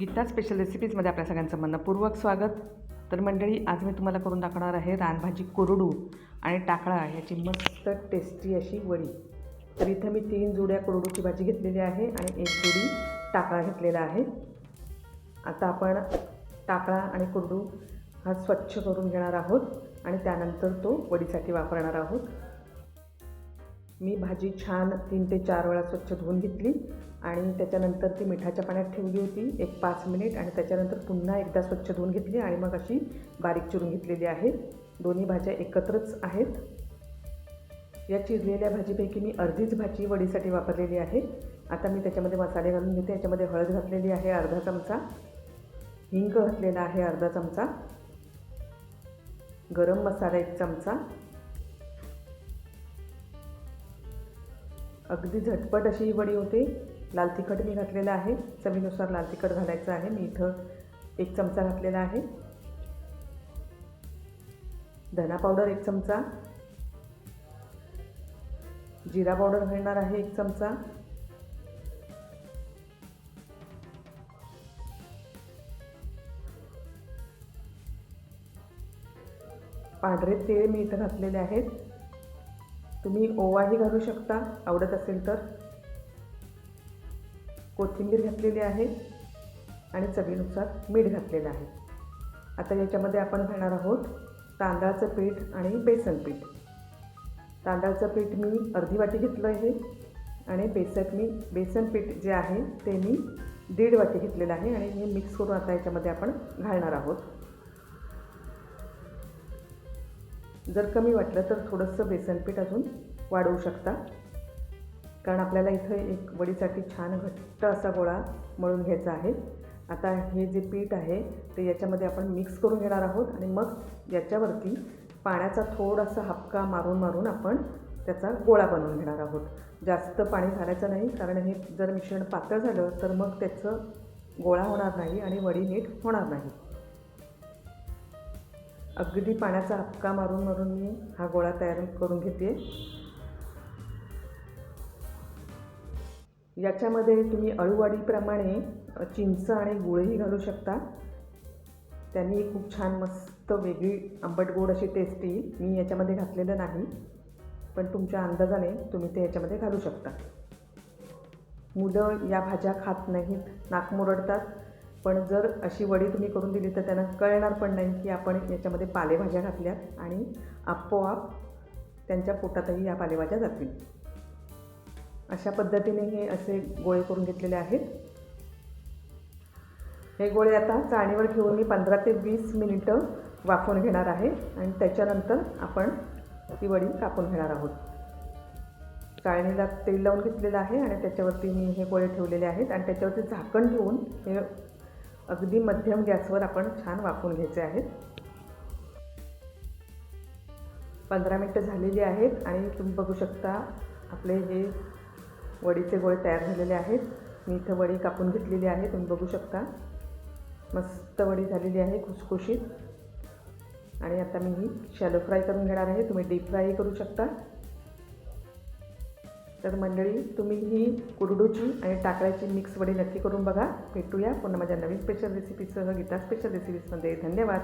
Gita special रेसिपीजमध्ये आपल्या सगळ्यांचं मनपूर्वक स्वागत. तर मंडळी आज मी तुम्हाला करून दाखवणार आहे रानभाजी कोरडू आणि टाकळा याची मस्त टेस्टी अशी वडी. तर इथं मी तीन जुड्या कोरडूची भाजी घेतलेली आहे आणि एक जुडी टाकळा घेतलेला आहे. आता आपण टाकळा आणि कोरडू हा स्वच्छ करून घेणार आहोत आणि त्यानंतर तो वडीसाठी वापरणार आहोत. मी भाजी छान तीन ते चार वेळा स्वच्छ धुवून घेतली. आणि त्याच्यानंतर ती मिठाच्या पाण्यात ठेवली होती एक पाच मिनिट आणि त्याच्यानंतर पुन्हा एकदा स्वच्छ धुवून घेतली आणि मग अशी बारीक चिरून घेतलेली आहे. दोन्ही भाज्या एकत्रच आहेत. या चिरलेल्या भाजीपैकी मी अर्धीच भाजी वडीसाठी वापरलेली आहे. आता मी त्याच्यामध्ये मसाले घालून घेते. याच्यामध्ये हळद घातलेली आहे अर्धा चमचा. हिंग घातलेला आहे अर्धा चमचा. गरम मसाला एक चमचा. अगदी झटपट अशी ही वडी होते. लाल तिखट मी घातलेलं आहे. चवीनुसार लाल तिखट घालायचं आहे. मी इथं एक चमचा घातलेला आहे. धना पावडर एक चमचा. जिरा पावडर घालणार आहे एक चमचा. पांढरे तीळ मी इथं घातलेले आहेत. तुम्ही ओवाही घालू शकता. आवडत असेल तर. कोथिंबीर घातलेली आहे आणि चवीनुसार मीठ घातलेलं आहे. आता याच्यामध्ये आपण घालणार आहोत तांदळाचं पीठ आणि बेसन पीठ. तांदळाचं पीठ मी अर्धी वाटी घेतलं आहे आणि बेसन मी बेसन पीठ जे आहे ते मी दीड वाटी घेतलेलं आहे आणि हे मिक्स करून आता याच्यामध्ये आपण घालणार आहोत. जर कमी वाटलं तर थोडंसं बेसन पीठ अजून वाढवू शकता. कारण आपल्याला इथं एक वडीसाठी छान घट्ट असा गोळा मळून घ्यायचा आहे. आता हे जे पीठ आहे ते याच्यामध्ये आपण मिक्स करून घेणार आहोत आणि मग याच्यावरती पाण्याचा थोडासा हपका मारून मारून आपण त्याचा गोळा बनवून घेणार आहोत. जास्त पाणी घालायचं नाही कारण हे जर मिश्रण पातळ झालं तर मग त्याचं गोळा होणार नाही आणि वडी नीट होणार नाही. अगदी पाण्याचा हपका मारून मारून मी हा गोळा तयार करून घेते. याच्यामध्ये तुम्ही अळूवाडीप्रमाणे चिंच आणि गुळही घालू शकता. त्यांनी खूप छान मस्त वेगळी आंबट गोड अशी टेस्ट येईल. मी याच्यामध्ये घातलेलं नाही पण तुमच्या अंदाजाने तुम्ही ते याच्यामध्ये घालू शकता. मुलं या भाज्या खात नाहीत नाक मुरडतात पण जर अशी वडी तुम्ही करून दिली तर त्यांना कळणार पण नाही की आपण याच्यामध्ये पालेभाज्या घातल्यात आणि आपोआप त्यांच्या पोटातही या पालेभाज्या जातील. अशा पद्धतीने हे असे गोळे करून घेतलेले आहेत. हे गोळे आता चाळणीवर ठेवून मी पंधरा ते वीस मिनिटं वाफवून घेणार आहे आणि त्याच्यानंतर आपण ती वडी कापून घेणार आहोत. चाळणीला तेल लावून घेतलेलं आहे आणि त्याच्यावरती मी हे गोळे ठेवलेले आहेत आणि त्याच्यावरती झाकण ठेवून हे अगदी मध्यम गॅसवर आपण छान वाफवून घ्यायचे आहेत. पंधरा मिनटं झालेली आहेत आणि तुम्ही बघू शकता आपले हे वडीचे गोळे तयार झालेले आहेत. मी इथं वडी कापून घेतलेली आहे तुम्ही बघू शकता. मस्त वडी झालेली आहे खुसखुशीत. आणि आता मी ही शॅलो फ्राय करून घेणार आहे. तुम्ही डीप फ्रायही करू शकता. तर मंडळी तुम्ही ही कुरडूची आणि टाकळ्याची मिक्स वडी नक्की करून बघा. भेटूया पुन्हा माझ्या नवीन स्पेशल रेसिपीसह गीता स्पेशल रेसिपीजमध्ये धन्यवाद.